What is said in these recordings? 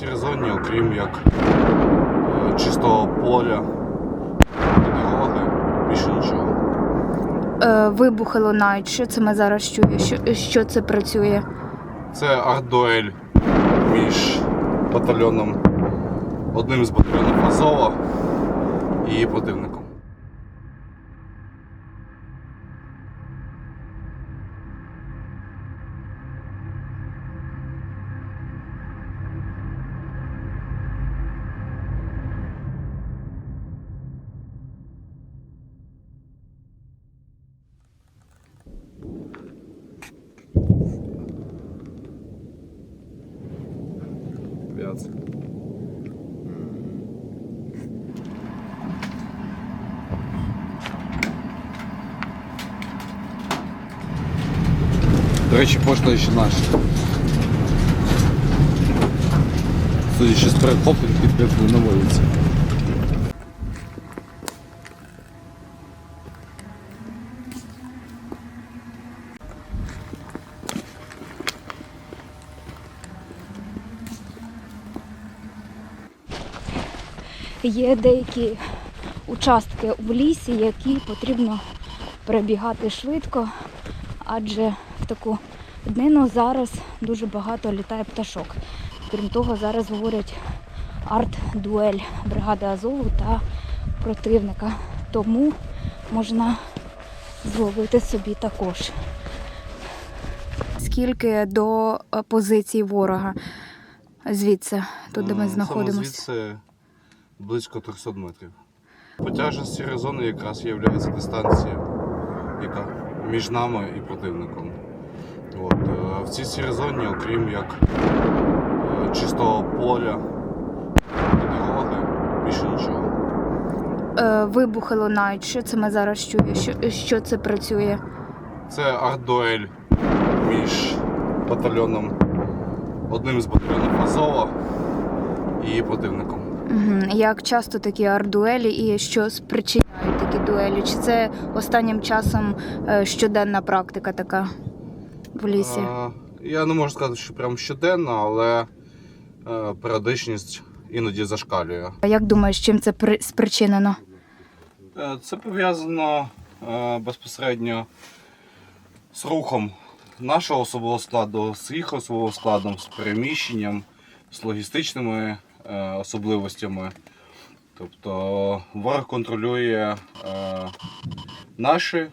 сірій зоні, окрім як е, чистого поля і дороги, більше нічого. Е, вибухи лунають. Що це ми зараз чуємо? Що, що це працює? Це арт-дуель між батальйоном, одним з батальйонів Азова і противником. До речі, пошта ще наша. Судячи з перехоплень підкріплено на вулиці. Є деякі участки в лісі, які потрібно перебігати швидко, адже в таку днину зараз дуже багато літає пташок. Крім того, зараз говорять арт-дуель бригади Азову та противника. Тому можна зловити собі також. Скільки до е, позиції ворога звідси, тут де ми знаходимося? Звідси близько 300 метрів. Потяжність сірої зони якраз є дистанція, яка між нами і противником. От, е, в цій сірій зоні, окрім як е, чистого поля дороги, більше нічого. Е, вибухи лунають. Що це ми зараз чуємо? Що, що це працює? Це арт-дуель між батальйоном, одним з батальйонів Азова і противником. Угу. Як часто такі ардуелі і що спричиняють такі дуелі? Чи це останнім часом щоденна практика така в лісі? Е, Я не можу сказати, що прям щоденно, але е, періодичність іноді зашкалює. А Як думаєш, чим це при- спричинено? Е, Це пов'язано безпосередньо з рухом нашого особового складу, з їх особовим складом, з переміщенням, з логістичними особливостями. Тобто ворог контролює наші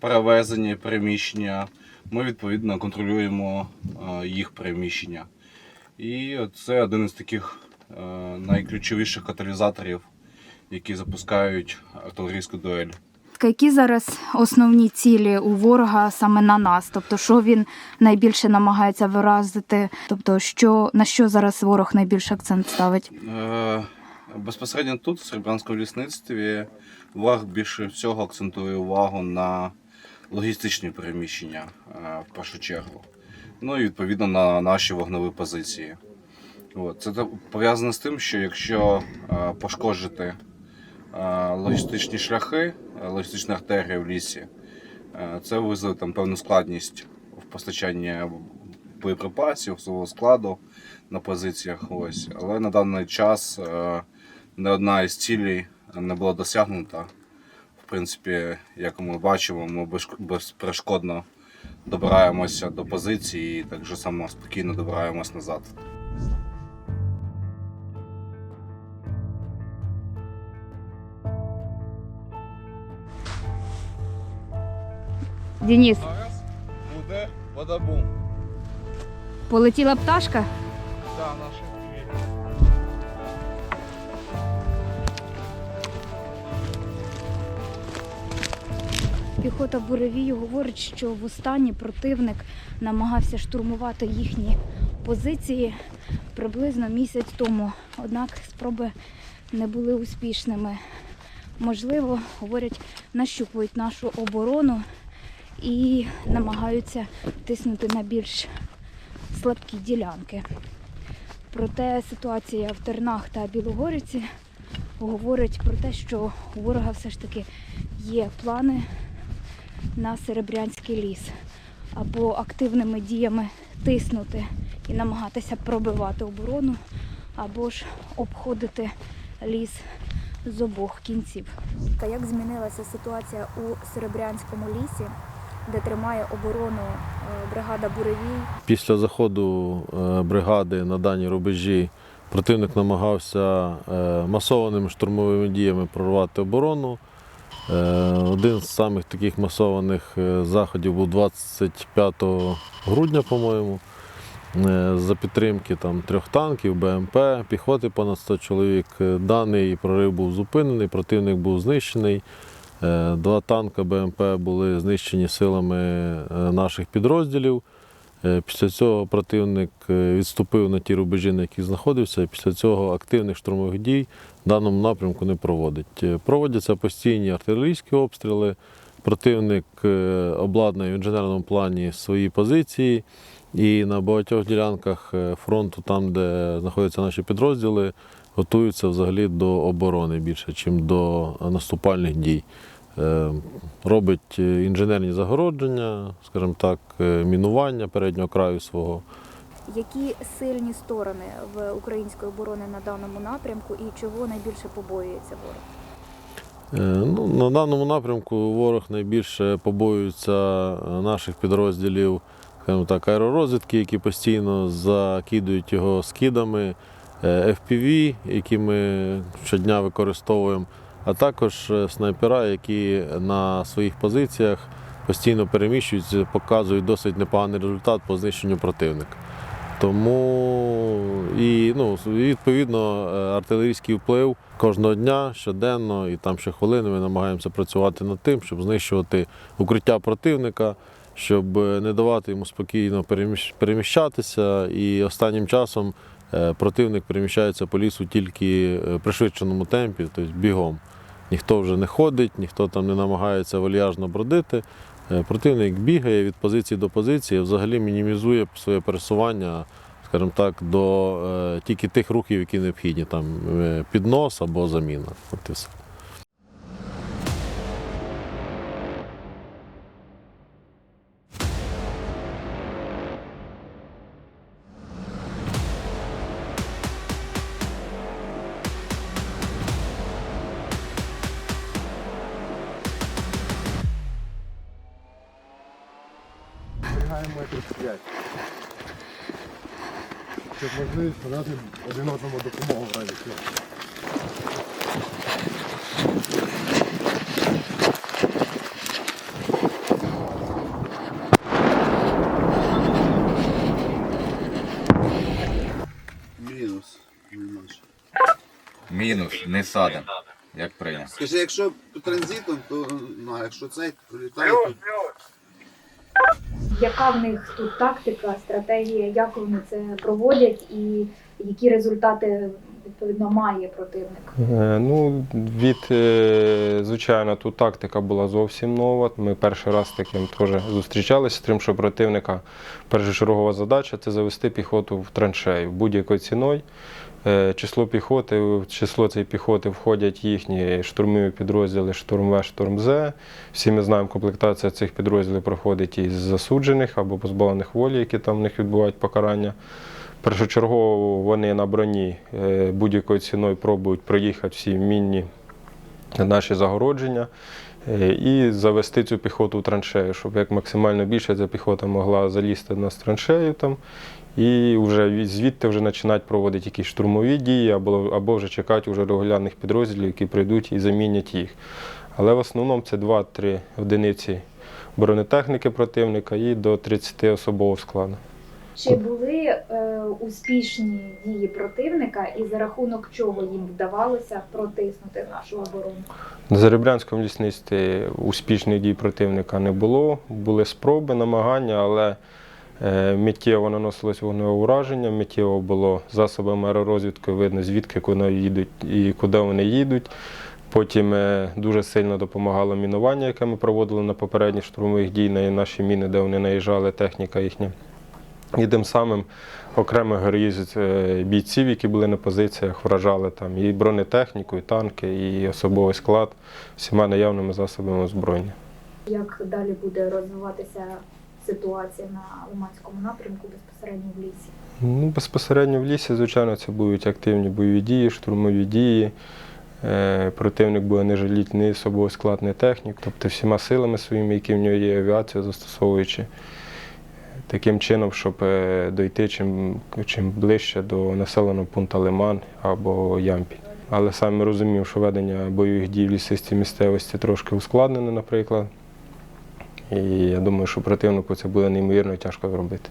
перевезення і переміщення. Ми відповідно контролюємо е, їх переміщення. І це один із таких е, найключовіших каталізаторів які запускають артилерійську дуель. Які зараз основні цілі у ворога саме на нас? Тобто, що він найбільше намагається виразити? Тобто, що на що зараз ворог найбільше акцент ставить? Е, Безпосередньо тут, в Серебрянському лісництві, ворог більше всього акцентує увагу на логістичні переміщення е, в першу чергу. Ну і відповідно на наші вогневі позиції. От. Це пов'язано з тим, що якщо е, пошкоджити е, логістичні шляхи, логістичні артерії в лісі, це визве там певну складність в постачанні боєприпасів, свого складу на позиціях. Ось. Але на даний час не одна із цілей не була досягнута. В принципі, як ми бачимо, ми безперешкодно добираємося до позиції і так же само спокійно добираємось назад. Денис, Зараз буде водобум. полетіла пташка? Так, наші Піхота буревію говорить, що востаннє противник намагався штурмувати їхні позиції приблизно місяць тому. Однак спроби не були успішними. Можливо, говорять, нащупують нашу оборону і намагаються тиснути на більш слабкі ділянки. Проте ситуація в Тернах та Білогорівці говорить про те, що у ворога все ж таки є плани на Серебрянський ліс або активними діями тиснути і намагатися пробивати оборону, або ж обходити ліс з обох кінців. Та як змінилася ситуація у Серебрянському лісі, де тримає оборону е, бригада Буревій? Після заходу е, бригади на дані рубежі противник намагався е, масованими штурмовими діями прорвати оборону. Е, Один з самих таких масованих е, заходів був 25 грудня, по-моєму, е, за підтримки там, трьох танків, БМП, піхоти понад 100 чоловік. Даний прорив був зупинений, противник був знищений. Два танка БМП були знищені силами наших підрозділів. Е, Після цього противник е, відступив на ті рубежі, на яких знаходився. і Після цього активних штурмових дій в даному напрямку не проводить. Е, Проводяться постійні артилерійські обстріли. Противник обладнує в інженерному плані свої позиції. І на багатьох ділянках фронту, там, де знаходяться наші підрозділи, готуються взагалі до оборони більше, ніж до наступальних дій. Е, Робить е, інженерні загородження, скажімо так, е, мінування переднього краю свого. Які сильні сторони в української оборони на даному напрямку і чого найбільше побоюється ворог? Ну, на даному напрямку ворог найбільше побоюється наших підрозділів, скажімо так, аеророзвідки, які постійно закидують його скидами, FPV, які ми щодня використовуємо, а також е, снайпера, які на своїх позиціях постійно переміщуються, показують досить непоганий результат по знищенню противника. Тому і ну, відповідно е, артилерійський вплив кожного дня, щоденно і там щохвилини ми намагаємося працювати над тим, щоб знищувати укриття противника, щоб е, не давати йому спокійно переміщ- переміщатися. І останнім часом противник переміщається по лісу тільки в пришвидшеному темпі, тобто бігом. Ніхто вже не ходить, ніхто там не намагається вальяжно бродити. Е, Противник бігає від позиції до позиції, взагалі мінімізує своє пересування, скажімо так, до е, тільки тих рухів, які необхідні, там е, піднос або заміна. От і все. Можливість надати один одному допомогу в разі чого. Мінус. Мінус. Мінус, не садим, як прийнято. Скажи, якщо транзитом, то ну, а якщо цей прилітає, то Яка в них тут тактика, стратегія, як вони це проводять і які результати відповідно має противник? Е, Ну, від, е, звичайно, тут тактика була зовсім нова. Ми перший раз таким теж зустрічалися з тим, що противника першочергова задача це завести піхоту в траншею будь-якою ціною. Е, Число піхоти, в число цієї піхоти входять їхні штурмові підрозділи штурм В, штурм З. Всі ми знаємо, комплектація цих підрозділів проходить із засуджених або позбавлених волі, які там в них відбувають покарання. Першочергово вони на броні е, будь-якою ціною пробують проїхати всі мінні наші загородження е, і завести цю піхоту в траншею, щоб як максимально більше ця піхота могла залізти на траншею там. І вже звідти вже починають проводити якісь штурмові дії, або, або вже чекати вже регулярних підрозділів, які прийдуть і замінять їх. Але в основному це 2-3 одиниці бронетехніки противника і до 30 особового складу. Чи були е, успішні дії противника і за рахунок чого їм вдавалося протиснути нашу оборону? На Заребрянському лісництві успішних дій противника не було. Були спроби, намагання, але миттєво наносилось вогневе ураження, миттєво було засобами аеророзвідки видно, звідки куди їдуть і куди вони їдуть. Потім е, дуже сильно допомагало мінування, яке ми проводили на попередніх штурмових дій на наші міни, де вони наїжджали, техніка їхня. І тим самим окремий героїзм е, бійців, які були на позиціях, вражали там і бронетехніку, і танки, і особовий склад всіма наявними засобами озброєння. Як далі буде розвиватися ситуація на Лиманському напрямку безпосередньо в лісі? Ну, безпосередньо в лісі, звичайно, це будуть активні бойові дії, штурмові дії. Е, Противник буде не жаліти ні особовий склад, ні технік, тобто всіма силами своїми, які в нього є, авіацію застосовуючи. Таким чином, щоб е, дойти чим, чим ближче до населеного пункту Лиман або Ямпіль. Але самі розуміємо, що ведення бойових дій в лісистій місцевості трошки ускладнене, наприклад. І я думаю, що противнику це буде неймовірно тяжко зробити.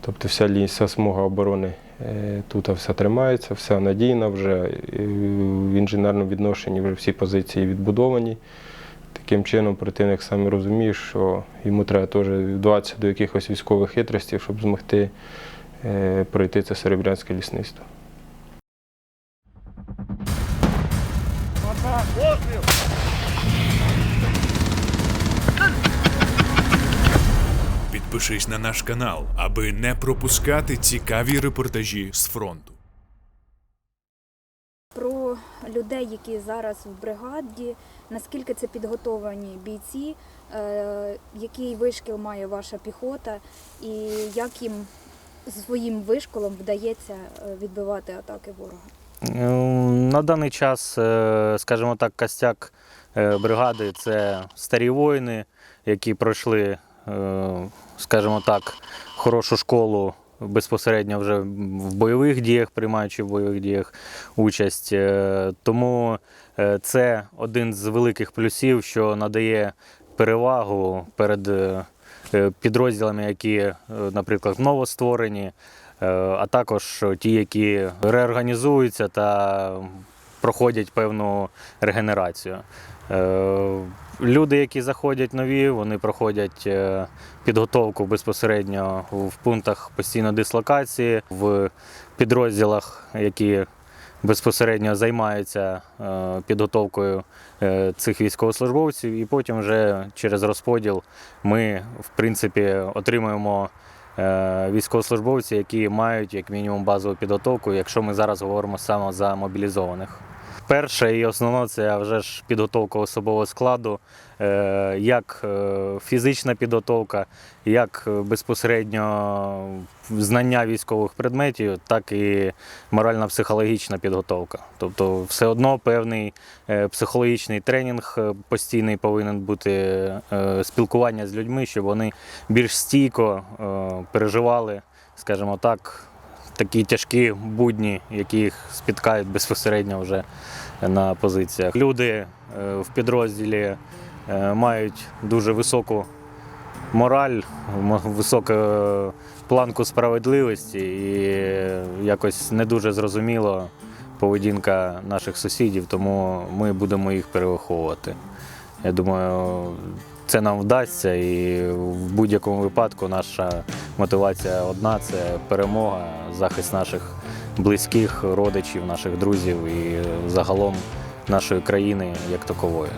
Тобто вся, вся смуга оборони е, тут все тримається, вся надійна вже е, в інженерному відношенні вже всі позиції відбудовані. Таким чином противник саме розуміє, що йому треба теж вдаватися до якихось військових хитростей, щоб змогти е, пройти це серебрянське лісництво. Підпишись на наш канал, аби не пропускати цікаві репортажі з фронту. Про людей, які зараз в бригаді, наскільки це підготовані бійці, е, який вишкіл має ваша піхота, і як їм своїм вишколом вдається е, відбивати атаки ворога? Ну, На даний час, е, скажімо так, костяк е, бригади це старі воїни, які пройшли, е, скажімо так, хорошу школу безпосередньо вже в бойових діях, приймаючи в бойових діях участь. Е, Тому е, це один з великих плюсів, що надає перевагу перед е, е, підрозділами, які, е, наприклад, новостворені. Е, а також ті, які реорганізуються та проходять певну регенерацію. Е, Люди, які заходять нові, вони проходять е, підготовку безпосередньо в пунктах постійної дислокації, в підрозділах, які безпосередньо займаються е, підготовкою цих військовослужбовців, і потім вже через розподіл ми, в принципі, отримуємо е, військовослужбовці, які мають як мінімум базову підготовку, якщо ми зараз говоримо саме за мобілізованих. Перше і основне це вже ж підготовка особового складу, е, як е, фізична підготовка, як е, безпосередньо знання військових предметів, так і морально-психологічна підготовка. Тобто, все одно певний психологічний тренінг постійний повинен бути спілкування з людьми, щоб вони більш стійко переживали, скажімо так, такі тяжкі будні, які їх спіткають безпосередньо вже на позиціях. Люди е, в підрозділі е, мають дуже високу мораль, високу е, планку справедливості і якось не дуже зрозуміло поведінка наших сусідів, тому ми будемо їх перевиховувати. Я думаю, це нам вдасться, і в будь-якому випадку наша мотивація одна це перемога, захист наших близьких, родичів, наших друзів і загалом нашої країни як такової.